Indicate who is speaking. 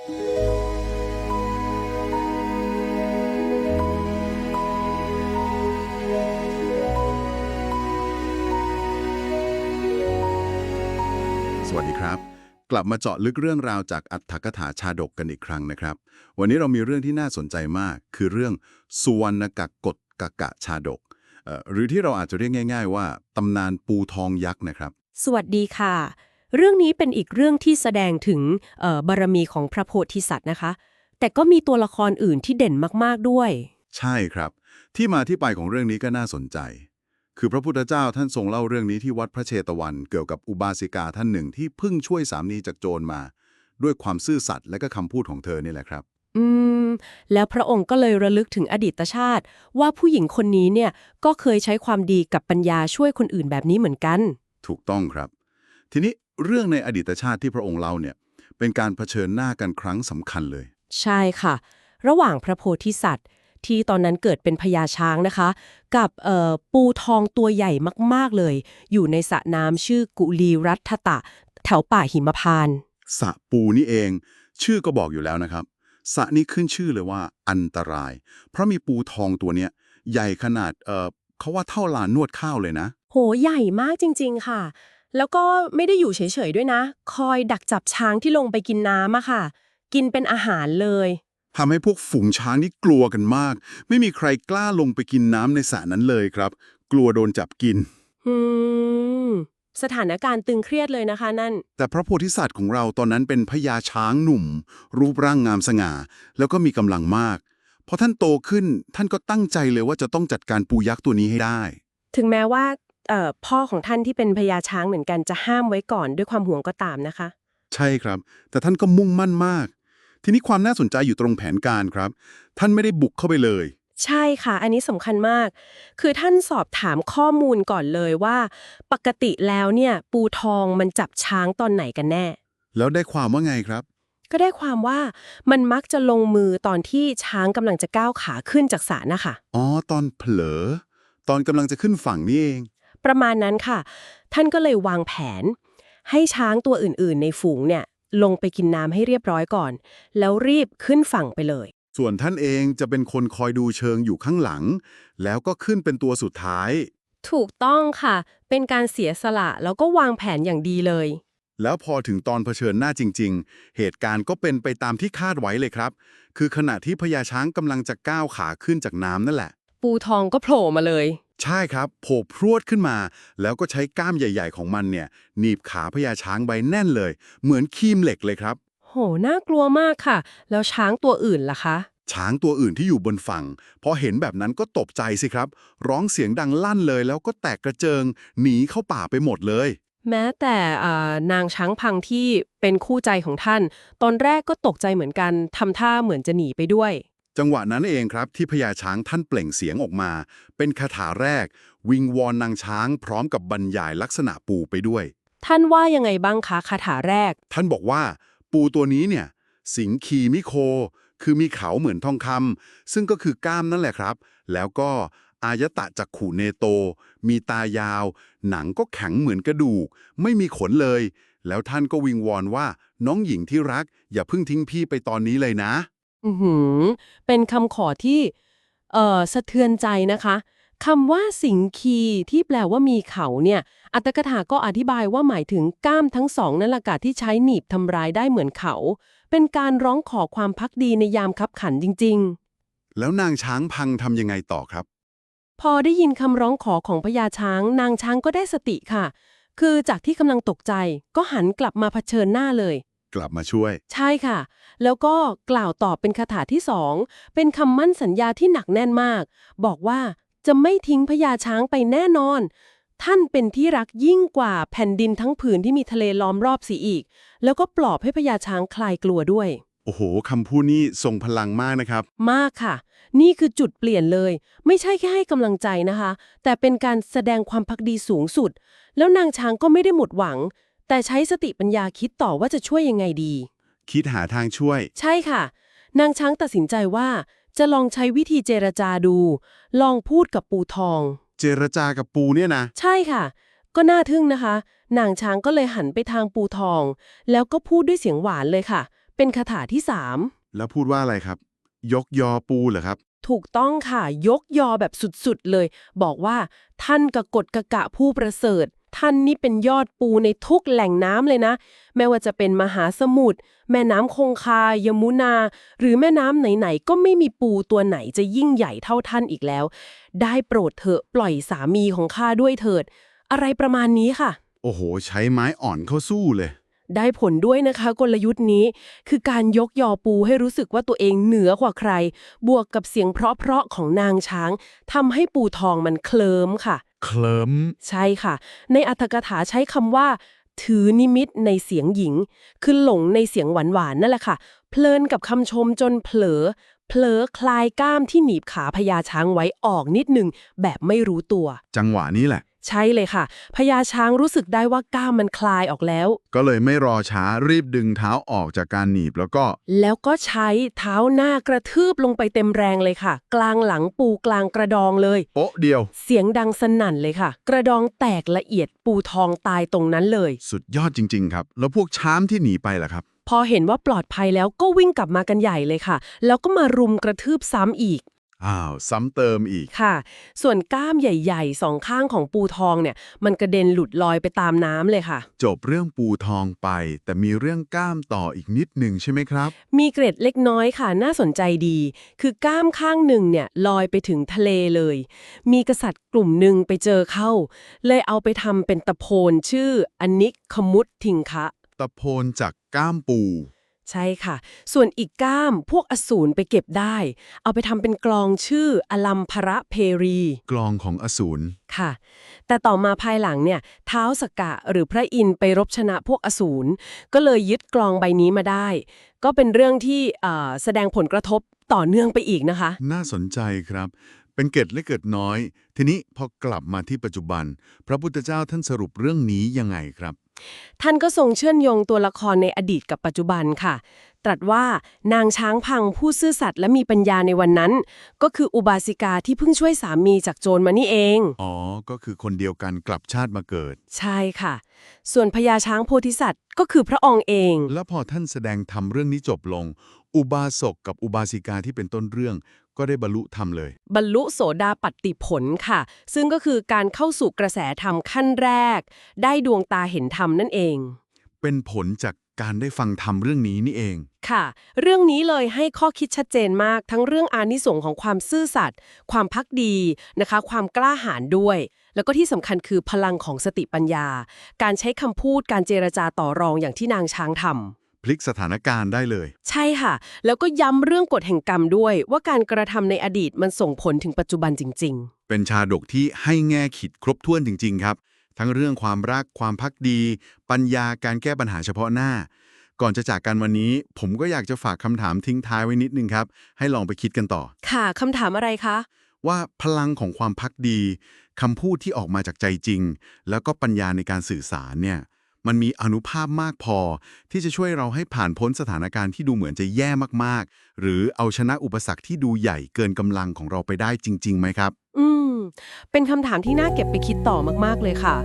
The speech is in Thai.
Speaker 1: สวัสดีครับ กลับมาเจาะลึกเรื่องราวจากอัตถกถาชาดกกันอีกครั้งนะครับ วันนี้เรามีเรื่องที่น่าสนใจมาก คือเรื่องสุวรรณกักกฎกะกะชาดก หรือที่เราอาจจะเรียกง่าย ๆ ว่าตำนานปูทองยักษ์นะครับ
Speaker 2: สวัสดีค่ะ เรื่องนี้เป็นอีกเรื่องที่แสดงถึงเอ่อบารมีของพระโพธิสัตว์นะคะ แต่ก็มีตัวละครอื่นที่เด่นมากๆด้วย
Speaker 1: ใช่ครับ ที่มาที่ไปของเรื่องนี้ก็น่าสนใจ คือพระพุทธเจ้าท่านทรงเล่าเรื่องนี้ที่วัดพระเชตวัน เกี่ยวกับอุบาสิกาท่านหนึ่งที่เพิ่งช่วยสามีจากโจรมา ด้วยความซื่อสัตย์และก็คำพูดของเธอนี่แหละครับ
Speaker 2: อืม แล้วพระองค์ก็เลยระลึกถึงอดีตชาติ ว่าผู้หญิงคนนี้เนี่ยก็เคยใช้ความดีกับปัญญาช่วยคนอื่นแบบนี้เหมือนกัน
Speaker 1: ถูกต้องครับ ทีนี้ เรื่องในอดีตชาติที่พระองค์เล่าเนี่ยเป็นการเผชิญหน้ากันครั้งสำคัญเลย
Speaker 2: ใช่ค่ะ ระหว่างพระโพธิสัตว์ ที่ตอนนั้นเกิดเป็นพญาช้างนะคะ กับเอ่อปูทองตัวใหญ่มากๆเลย อยู่ในสระน้ำชื่อกุลีรัตตะ แถวป่าหิมพานต์
Speaker 1: สระปูนี่เอง ชื่อก็บอกอยู่แล้วนะครับสระนี้ขึ้นชื่อเลยว่าอันตราย เพราะมีปูทองตัวเนี้ยใหญ่ขนาดเออเขาว่าเท่าลานนวดข้าวเลยนะ
Speaker 2: โหใหญ่มากจริง ๆ ค่ะ แล้วก็ไม่ได้อยู่เฉยๆด้วยนะ คอยดักจับช้างที่ลงไปกินน้ำอะค่ะ กินเป็นอาหารเลย
Speaker 1: ทำให้พวกฝูงช้างนี่กลัวกันมาก ไม่มีใครกล้าลงไปกินน้ำในสระนั้นเลยครับ กลัวโดนจับกิน
Speaker 2: อืม สถานการณ์ตึงเครียดเลยนะคะนั่น
Speaker 1: แต่พระโพธิสัตว์ของเราตอนนั้นเป็นพญาช้างหนุ่ม รูปร่างงามสง่า แล้วก็มีกำลังมาก พอท่านโตขึ้นท่านก็ตั้งใจเลยว่าจะต้องจัดการปูยักษ์ตัวนี้ให้ได้
Speaker 2: ถึงแม้ว่าเอ่อ พ่อของท่านที่เป็นพญาช้างเหมือนกันจะห้ามไว้ก่อนด้วยความห่วงก็ตามนะคะ
Speaker 1: ใช่ครับ แต่ท่านก็มุ่งมั่นมาก ทีนี้ความน่าสนใจอยู่ตรงแผนการครับ ท่านไม่ได้บุกเข้าไปเลย
Speaker 2: ใช่ค่ะ อันนี้สำคัญมาก คือท่านสอบถามข้อมูลก่อนเลยว่า ปกติแล้วเนี่ยปูทองมันจับช้างตอนไหนกันแน่
Speaker 1: แล้วได้ความว่าไงครับ
Speaker 2: ก็ได้ความว่ามันมักจะลงมือตอนที่ช้างกำลังจะก้าวขาขึ้นจากสระนะคะ
Speaker 1: อ๋อ ตอนเผลอ ตอนกำลังจะขึ้นฝั่งนี่เอง
Speaker 2: ประมาณนั้นค่ะ ท่านก็เลยวางแผน ให้ช้างตัวอื่นๆ ในฝูงเนี่ยลงไปกินน้ำให้เรียบร้อยก่อน แล้วรีบขึ้นฝั่งไปเลย
Speaker 1: ส่วนท่านเองจะเป็นคนคอยดูเชิงอยู่ข้างหลัง แล้วก็ขึ้นเป็นตัวสุดท้าย
Speaker 2: ถูกต้องค่ะ เป็นการเสียสละแล้วก็วางแผนอย่างดีเลย
Speaker 1: แล้วพอถึงตอนเผชิญหน้าจริง ๆ เหตุการณ์ก็เป็นไปตามที่คาดไว้เลยครับ คือขณะที่พญาช้างกำลังจะก้าวขาขึ้นจากน้ำนั่นแหละ
Speaker 2: ปูทองก็โผล่มาเลย
Speaker 1: ใช่ครับโผล่พรวดขึ้นมา แล้วก็ใช้ก้ามใหญ่ ๆ ของมันเนี่ยหนีบขาพญาช้างไว้แน่นเลย เหมือนคีมเหล็กเลยครับ
Speaker 2: โห น่ากลัวมากค่ะ แล้วช้างตัวอื่นล่ะคะ
Speaker 1: ช้างตัวอื่นที่อยู่บนฝั่งพอเห็นแบบนั้นก็ตกใจสิครับ ร้องเสียงดังลั่นเลย แล้วก็แตกกระเจิง หนีเข้าป่าไปหมดเลย
Speaker 2: แม้แต่อ่านางช้างพังที่เป็นคู่ใจของท่าน ตอนแรกก็ตกใจเหมือนกันทำท่าเหมือนจะหนีไปด้วย
Speaker 1: จังหวะนั้นเองครับที่พญาช้างท่านเปล่งเสียงออกมา เป็นคาถาแรก วิงวอนนางช้างพร้อมกับบรรยายลักษณะปูไปด้วย
Speaker 2: ท่านว่ายังไงบ้างคะคาถาแรก
Speaker 1: ท่านบอกว่าปูตัวนี้เนี่ย สิงคีมิโค คือมีเขาเหมือนทองคำซึ่งก็คือกล้ามนั่นแหละครับ แล้วก็อายตะจักขุเนโต มีตายาว หนังก็แข็งเหมือนกระดูก ไม่มีขนเลย แล้วท่านก็วิงวอนว่า น้องหญิงที่รัก อย่าเพิ่งทิ้งพี่ไปตอนนี้เลยนะ
Speaker 2: อือหือ เป็นคำขอที่เอ่อสะเทือนใจนะคะคำว่าสิงคีที่แปลว่ามีเขาเนี่ย อัตถกถาก็อธิบายว่าหมายถึงก้ามทั้งสองนั่นแหละค่ะที่ใช้หนีบทำร้ายได้เหมือนเขา เป็นการร้องขอความพักดีในยามคับขันจริงๆ
Speaker 1: แล้วนางช้างพังทำยังไงต่อครับ
Speaker 2: พอได้ยินคำร้องขอของพญาช้าง นางช้างก็ได้สติค่ะ คือจากที่กำลังตกใจก็หันกลับมาเผชิญหน้าเลย
Speaker 1: กลับมาช่วย
Speaker 2: ใช่ค่ะ แล้วก็กล่าวตอบเป็นคาถาที่สอง เป็นคำมั่นสัญญาที่หนักแน่นมาก บอกว่าจะไม่ทิ้งพญาช้างไปแน่นอน ท่านเป็นที่รักยิ่งกว่าแผ่นดินทั้งผืนที่มีทะเลล้อมรอบเสียอีก แล้วก็ปลอบให้พญาช้างคลายกลัวด้วย
Speaker 1: โอ้โหคำพูดนี้ทรงพลังมากนะครับ
Speaker 2: มากค่ะ นี่คือจุดเปลี่ยนเลย ไม่ใช่แค่ให้กำลังใจนะคะ แต่เป็นการแสดงความพักดีสูงสุด แล้วนางช้างก็ไม่ได้หมดหวัง แต่ใช้สติปัญญาคิดต่อว่าจะช่วยยังไงดี
Speaker 1: คิดหาทางช่วย
Speaker 2: ใช่ค่ะ นางช้างตัดสินใจว่า จะลองใช้วิธีเจรจาดู ลองพูดกับปูทอง
Speaker 1: เจรจากับปูเนี่ยนะ
Speaker 2: ใช่ค่ะ ก็น่าทึ่งนะคะ นางช้างก็เลยหันไปทางปูทอง แล้วก็พูดด้วยเสียงหวานเลยค่ะ เป็นคาถาที่สาม
Speaker 1: แล้วพูดว่าอะไรครับ ยกยอปูเหรอครับ
Speaker 2: ถูกต้องค่ะ ยกยอแบบสุดๆเลย บอกว่า ท่านกะกฎกะกะผู้ประเสริฐ ท่านนี่เป็นยอดปูในทุกแหล่งน้ำเลยนะ แม้ว่าจะเป็นมหาสมุทรแม่น้ำคงคา ยมุนา หรือแม่น้ำไหนๆ ก็ไม่มีปูตัวไหนจะยิ่งใหญ่เท่าท่านอีกแล้ว ได้โปรดเถอะปล่อยสามีของข้าด้วยเถิด อะไรประมาณนี้ค่ะ
Speaker 1: โอ้โห ใช้ไม้อ่อนเข้าสู้เลย
Speaker 2: ได้ผลด้วยนะคะกลยุทธ์นี้ คือการยกยอปูให้รู้สึกว่าตัวเองเหนือกว่าใคร บวกกับเสียงเพราะๆของนางช้างทำให้ปูทองมันเคลิมค่ะ
Speaker 1: เคลิม
Speaker 2: ใช่ค่ะ ในอัตถกถาใช้คำว่า ถือนิมิตในเสียงหญิง คือหลงในเสียงหวานๆนั่นแหละค่ะ เพลินกับคำชมจนเผลอ เผลอคลายก้ามที่หนีบขาพญาช้างไว้ออกนิดหนึ่งแบบไม่รู้ตัว
Speaker 1: จังหวะนี้แหละ
Speaker 2: ใช่เลยค่ะพญาช้างรู้สึกได้ว่าก้ามมันคลายออกแล้ว
Speaker 1: ก็เลยไม่รอช้ารีบดึงเท้าออกจากการหนีบแล้วก็
Speaker 2: แล้วก็ใช้เท้าหน้ากระทืบลงไปเต็มแรงเลยค่ะ กลางหลังปูกลางกระดองเลย
Speaker 1: โป๊ะเดียว
Speaker 2: เสียงดังสนั่นเลยค่ะ กระดองแตกละเอียดปูทองตายตรงนั้นเลย
Speaker 1: สุดยอดจริง ๆ ครับ แล้วพวกช้ามที่หนีไปล่ะครับ
Speaker 2: พอเห็นว่าปลอดภัยแล้วก็วิ่งกลับมากันใหญ่เลยค่ะ แล้วก็มารุมกระทืบซ้ำอีก
Speaker 1: อ้าวซ้ำเติมอีก
Speaker 2: ค่ะ ส่วนก้ามใหญ่ๆสองข้างของปูทองเนี่ย มันกระเด็นหลุดลอยไปตามน้ำเลยค่ะ
Speaker 1: จบเรื่องปูทองไป แต่มีเรื่องกล้ามต่ออีกนิดหนึ่งใช่ไหมครับ
Speaker 2: มีเกร็ดเล็กน้อยค่ะ น่าสนใจดี คือก้ามข้างหนึ่งเนี่ยลอยไปถึงทะเลเลย มีกษัตริย์กลุ่มหนึ่งไปเจอเข้า เลยเอาไปทำเป็นตะโพนชื่ออนิคขมุตทิงคะ
Speaker 1: ตะโพนจากก้ามปู
Speaker 2: ใช่ค่ะ ส่วนอีกก้ามพวกอสูรไปเก็บได้ เอาไปทำเป็นกลองชื่ออลัมพระเพรี
Speaker 1: กลองของอสูร
Speaker 2: ค่ะ แต่ต่อมาภายหลังเนี่ยเท้าวสกกะหรือพระอินทร์ไปรบชนะพวกอสูรก็เลยยึดกลองใบนี้มาได้ ก็เป็นเรื่องที่เอ่อแสดงผลกระทบต่อเนื่องไปอีกนะคะ
Speaker 1: น่าสนใจครับ เป็นเกร็ดเล็กเกิดน้อย ทีนี้พอกลับมาที่ปัจจุบัน พระพุทธเจ้าท่านสรุปเรื่องนี้ยังไงครับ
Speaker 2: ท่านก็ทรงเชื่อมโยงตัวละครในอดีตกับปัจจุบันค่ะ ตรัสว่านางช้างพังผู้ซื่อสัตย์และมีปัญญาในวันนั้น ก็คืออุบาสิกาที่เพิ่งช่วยสามีจากโจรมานี่เอง
Speaker 1: อ๋อ ก็คือคนเดียวกันกลับชาติมาเกิด
Speaker 2: ใช่ค่ะ ส่วนพญาช้างโพธิสัตว์ก็คือพระองค์เอง
Speaker 1: แล้วพอท่านแสดงธรรมเรื่องนี้จบลง อุบาสกกับอุบาสิกาที่เป็นต้นเรื่อง ก็ได้บรรลุธรรมเลย
Speaker 2: บรรลุโสดาปัตติผลค่ะ ซึ่งก็คือการเข้าสู่กระแสธรรมขั้นแรก ได้ดวงตาเห็นธรรมนั่นเอง
Speaker 1: เป็นผลจากการได้ฟังธรรมเรื่องนี้นี่เอง
Speaker 2: ค่ะ เรื่องนี้เลยให้ข้อคิดชัดเจนมากทั้งเรื่องอานิสงส์ของความซื่อสัตย์ความพักดีนะคะ ความกล้าหาญด้วย แล้วก็ที่สำคัญคือพลังของสติปัญญา การใช้คำพูดการเจรจาต่อรองอย่างที่นางช้างทำ
Speaker 1: พลิกสถานการณ์ได้เลย
Speaker 2: ใช่ค่ะ แล้วก็ย้ำเรื่องกฎแห่งกรรมด้วย ว่าการกระทำในอดีตมันส่งผลถึงปัจจุบันจริงๆ
Speaker 1: เป็นชาดกที่ให้แง่คิดครบถ้วนจริง ๆ ครับ ทั้งเรื่องความรักความพักดี ปัญญาการแก้ปัญหาเฉพาะหน้า ก่อนจะจากกันวันนี้ ผมก็อยากจะฝากคำถามทิ้งท้ายไว้นิดนึงครับ ให้ลองไปคิดกันต่อ
Speaker 2: ค่ะคำถามอะไรคะ
Speaker 1: ว่าพลังของความพักดีคำพูดที่ออกมาจากใจจริง แล้วก็ปัญญาในการสื่อสารเนี่ย มันมีอนุภาพมากพอ ที่จะช่วยเราให้ผ่านพ้นสถานการณ์ที่ดูเหมือนจะแย่มากๆ หรือเอาชนะอุปสรรคที่ดูใหญ่เกินกำลังของเราไปได้จริงๆไหมครับ
Speaker 2: อืม เป็นคำถามที่น่าเก็บไปคิดต่อมากๆเลยค่ะ